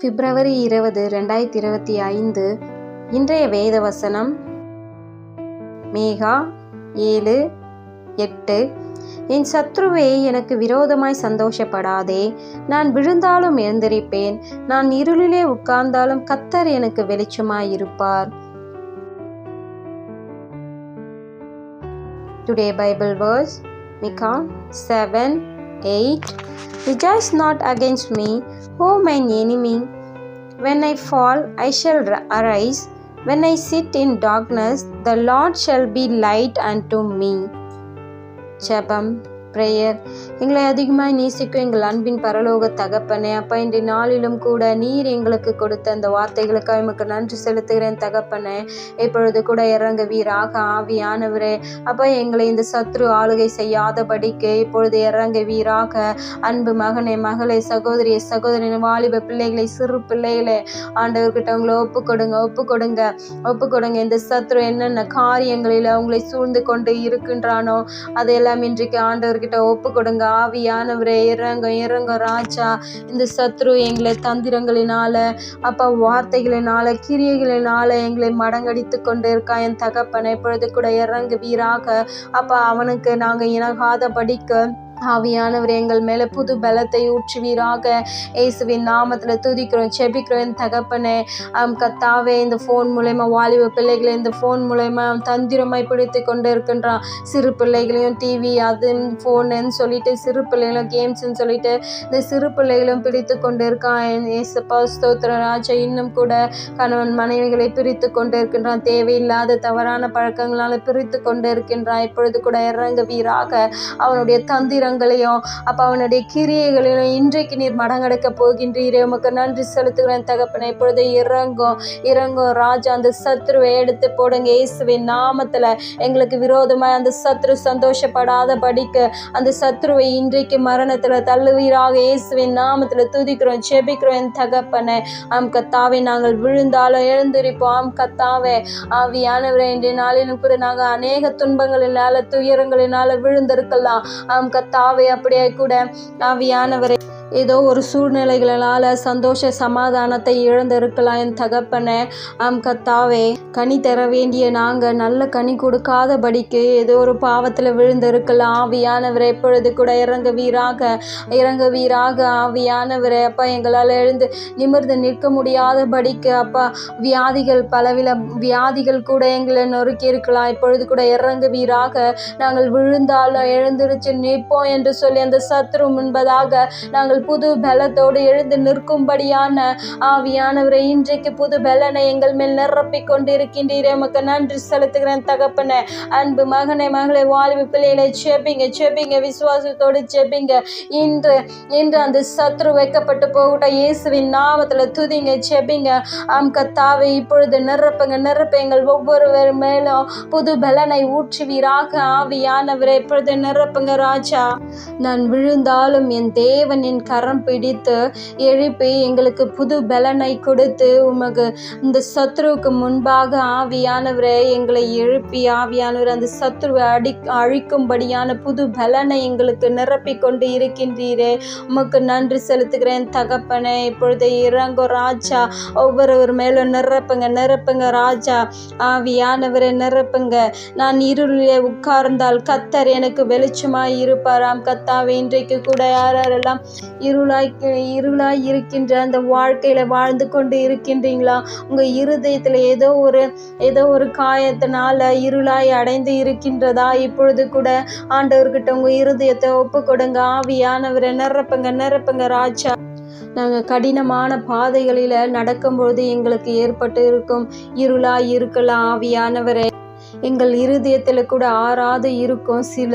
பிப்ரவரி இருபது ரெண்டாயிரத்தி இருபத்தி ஐந்து. இன்றைய வேத வசனம் மேகா ஏழு எட்டு. என் சத்ருவே எனக்கு விரோதமாய் சந்தோஷப்படாதே. நான் விழுந்தாலும் எழுந்திருப்பேன். நான் இருளிலே உட்கார்ந்தாலும் கத்தர் எனக்கு வெளிச்சமாய் இருப்பார். Today Bible verse Micah 7 8. Rejoice not against me, O mine enemy. When I fall, I shall arise. When I sit in darkness, the Lord shall be light unto me. Jabam prayer எங்களை அதிகமாக நேசிக்கும் எங்கள் அன்பின் பரலோக தகப்பனே அப்பா இன்றைய நாளிலும் கூட நீர் எங்களுக்கு கொடுத்த அந்த வார்த்தைகளுக்காக எமக்கு நன்றி செலுத்துகிறேன் தகப்பனே. இப்பொழுது கூட இறங்க வீராக ஆவியானவரே. அப்பா எங்களை இந்த சத்ரு ஆளுகை செய்யாதபடிக்கு இப்பொழுது இறங்க வீராக அன்பு மகனே மகளே சகோதரியை சகோதரின் வாலிப பிள்ளைகளை சிறு பிள்ளைகளே ஆண்டவர்கிட்ட அவங்கள ஒப்பு கொடுங்க ஒப்பு கொடுங்க ஒப்பு கொடுங்க இந்த சத்ரு என்னென்ன காரியங்களில் அவங்களை சூழ்ந்து கொண்டு இருக்கின்றானோ அதையெல்லாம் இன்றைக்கு ஆண்டவர் அவர்கிட்ட ஒப்பு கொடுங்க. ஆவியானவரே இறங்க இறங்க ராஜா. இந்த சத்ரு எங்களை தந்திரங்களினால அப்பா வார்த்தைகளினால கிரியைகளினால எங்களை மடங்கடித்து கொண்டு இருக்கா என் தகப்பனை இப்பொழுது கூட இறங்கு வீராக அப்பா அவனுக்கு நாங்கள் இணகாத படிக்க ஆவியானவர் எங்கள் மேலே புது பலத்தை ஊற்றுவீராக. இயேசுவின் நாமத்தில் துதிக்கிறோம் செபிக்கிறோம் என் தகப்பனே. கத்தாவே இந்த ஃபோன் மூலயமா வாலிப பிள்ளைகளை இந்த ஃபோன் மூலயமா தந்திரமாய் பிடித்து கொண்டு இருக்கின்றான் சிறு பிள்ளைகளையும் டிவி அது ஃபோனுன்னு சொல்லிட்டு சிறு பிள்ளைகளும் கேம்ஸ்ன்னு சொல்லிட்டு இந்த சிறு பிள்ளைகளும் பிடித்து கொண்டு இருக்கான் ஏசப்பா ஸ்தோத்திர ராஜா இன்னும் கூட கணவன் மனைவிகளை பிரித்து கொண்டு இருக்கின்றான் தேவையில்லாத தவறான பழக்கங்களால் பிரித்து கொண்டு இருக்கின்றான் இப்பொழுது கூட இறங்க வீராக அவனுடைய தந்திரங்களையும் அப்போ அவனுடைய கிரியைகளையும் இன்றைக்கு நீர் மடங்கடக்க போகின்றீரே. உமக்கு நன்றி செலுத்துகிறேன் தகப்பனை. இப்பொழுது இறங்கும் இறங்கும் ராஜா அந்த சத்ருவை எடுத்து போடுங்க. இயேசுவின் நாமத்தில் எங்களுக்கு விரோதமாக அந்த சத்ரு சந்தோஷப்படாத படிக்க அந்த சத்ருவை இன்றைக்கு மரணத்தில் தள்ளுவீராக. இயேசுவின் நாமத்தில் துதிக்கிறோம் செபிக்கிறோம் என் தகப்பனை. ஆம் கத்தாவை நாங்கள் விழுந்தாலும் எழுந்திருப்போம். ஆம் கத்தாவே ஆவியானவரே இன்றைய நாளிலும் கூட நாங்கள் அநேக துன்பங்களினால துயரங்களினால விழுந்திருக்கலாம். ஆம் கத்தா தாவே அப்படியே கூட ஆவியானவரை. ஏதோ ஒரு சூழ்நிலைகளால் சந்தோஷ சமாதானத்தை இழந்திருக்கலாம் என் தகப்பனே. ஆம் கத்தாவே கனி தர வேண்டிய நாங்கள் நல்ல கனி கொடுக்காதபடிக்கு ஏதோ ஒரு பாவத்தில் விழுந்திருக்கலாம். ஆவியானவரை எப்பொழுது கூட இறங்க வீராக இறங்க வீராக ஆவியானவரை. அப்பா எங்களால் எழுந்து நிமிர்ந்து நிற்க முடியாதபடிக்கு அப்பா வியாதிகள் பலவில வியாதிகள் கூட எங்களை நொறுக்கி இருக்கலாம் இப்பொழுது கூட இறங்க வீராக நாங்கள் விழுந்தாலும் எழுந்திருச்சு நிற்போம் என்று சொல்லி அந்த சத்ரு முன்பதாக நாங்கள் புது பலத்தோடு எழுந்து நிற்கும்படியான ஆவியானவரை இன்றைக்கு புது பலனை எங்கள் மேல் நிரப்பிக் கொண்டிருக்கின்றீரே. உமக்கு நன்றி செலுத்துகிறேன் தகப்பனே. அன்பு மகனை மகளை வாழ்வு பிள்ளைகளை செபிங்க செபிங்க விசுவாசத்தோடு செபிங்க இன்று இன்று அந்த சத்ரு வைக்கப்பட்டு போகட்டும். இயேசுவின் நாமத்தில் துதிங்க செபிங்க ஆம் கத்தாவை இப்பொழுது நிரப்புங்க நிரப்ப எங்கள் ஒவ்வொருவர் மேலும் புது பலனை ஊற்றுவீராக. ஆவியானவரை இப்பொழுது நிரப்புங்க ராஜா. நான் விழுந்தாலும் என் தேவன் என் கரம் பிடித்து எழுப்பி எங்களுக்கு புது பலனை கொடுத்து உமக்கு இந்த சத்ருவுக்கு முன்பாக ஆவியானவரை எங்களை எழுப்பி ஆவியானவர் அந்த சத்ருவை அடி அழிக்கும்படியான புது பலனை எங்களுக்கு நிரப்பி கொண்டு இருக்கின்றீரே. உமக்கு நன்றி செலுத்துகிறேன் தகப்பனே. இப்பொழுது இறங்கோ ராஜா. ஒவ்வொருவர் மேலும் நிரப்புங்க நிரப்புங்க ராஜா. ஆவியானவரை நிரப்புங்க. நான் இருளிலே உட்கார்ந்தால் கத்தர் எனக்கு வெளிச்சமாய் இருப்பாராம். கத்தாவே இன்றைக்கு கூட யாரெல்லாம் இருளாய் இருளாய் இருக்கின்ற அந்த வாழ்க்கையில வாழ்ந்து கொண்டு இருக்கின்றீங்களா? உங்க இருதயத்துல ஏதோ ஒரு ஏதோ ஒரு காயத்தினால இருளாய் அடைந்து இருக்கின்றதா? இப்பொழுது கூட ஆண்டவர்கிட்ட உங்க இருதயத்தை ஒப்பு கொடுங்க ஆவியானவரை நிரப்புங்க நிரப்புங்க ராஜா. நாங்கள் கடினமான பாதைகளில் நடக்கும்பொழுது எங்களுக்கு ஏற்பட்டு இருக்கும் இருளாய் இருக்கலாம் ஆவியானவரை. எங்கள் இருதயத்தில் கூட ஆறாது இருக்கும் சில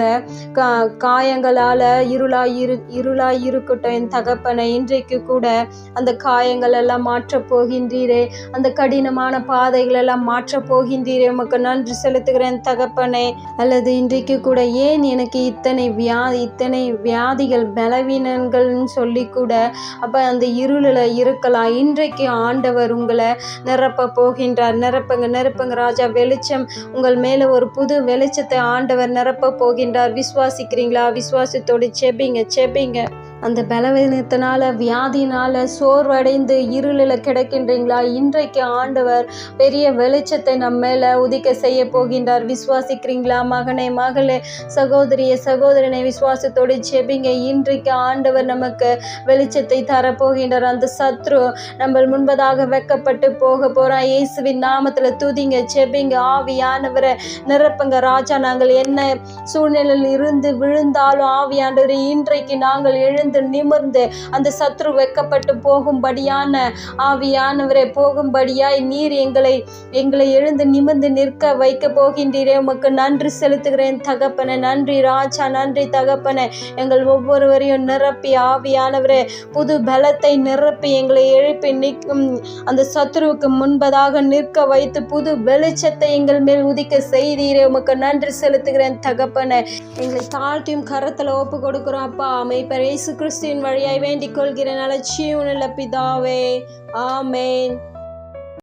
கா காயங்களால் இருளாய் இரு இருளாய் இருக்கட்டும் என் தகப்பனை இன்றைக்கு கூட அந்த காயங்கள் எல்லாம் மாற்றப் போகின்றீரே. அந்த கடினமான பாதைகள் எல்லாம் மாற்றப் போகின்றீரே. உமக்கு நன்றி செலுத்துகிறேன் தகப்பனே. அல்லது இன்றைக்கு கூட ஏன் எனக்கு இத்தனை வியாதி இத்தனை வியாதிகள் பலவீனங்கள்னு சொல்லி கூட அப்போ அந்த இருளில் இருக்கலாம். இன்றைக்கு ஆண்டவர் உங்களை நிரப்ப போகின்றார். நிரப்புங்க நிரப்புங்க ராஜா. வெளிச்சம் உங்கள் மேலே ஒரு புது வெளிச்சத்தை ஆண்டவர் நிரப்ப போகின்றார். விசுவாசிக்கிறீங்களா? விசுவாசத்தோடு செபிங்க செபிங்க. அந்த பலவீனத்தினால வியாதினால சோர்வடைந்து இருளில் கிடக்கின்றீங்களா? இன்றைக்கு ஆண்டவர் பெரிய வெளிச்சத்தை நம்ம மேல உதிக்க செய்ய போகின்றார். விசுவாசிக்கிறீங்களா? மகனே மகளே சகோதரிய சகோதரனை விசுவாசத்தோடு செபிங்க இன்றைக்கு ஆண்டவர் நமக்கு வெளிச்சத்தை தரப்போகின்றார் அந்த சத்ரு நம்ம முன்பதாக வெக்கப்பட்டு போக போறான். இயேசுவின் நாமத்தில் துதிங்க செபிங்க ஆவியானவரை நிரப்புங்க. ராஜா நாங்கள் என்ன சூழ்நிலையில் இருந்து விழுந்தாலும் ஆவியாண்டவர் இன்றைக்கு நாங்கள் எழுந்து நிமிர்ந்து அந்த சத்ரு வெக்கப்பட்டு போகும்படியான ஆவியானவரை போகும்படியாய் நீர் எங்களை எங்களை எழுந்து நிமிர்ந்து நிற்க வைக்க போகின்றீரே. உமக்கு நன்றி செலுத்துகிறேன் தகப்பனை. நன்றி ராஜா நன்றி தகப்பனை. எங்கள் ஒவ்வொருவரையும் நிரப்பி ஆவியானவரே புது பலத்தை நிரப்பி எங்களை எழுப்பி நிற்கும் அந்த சத்ருவுக்கு முன்பதாக நிற்க வைத்து புது வெளிச்சத்தை எங்கள் மேல் உதிக்க செய்தீரே. உமக்கு நன்றி செலுத்துகிறேன் தகப்பனை. எங்களை தாழ்த்தியும் கரத்தில் ஒப்பு கொடுக்குறோம் அப்பா. அமைப்பரேசுக்கு கிறிஸ்துவின் வழியாய் வேண்டிக் கொள்கிறேன் அலட்சியம் பிதாவே. ஆமேன்.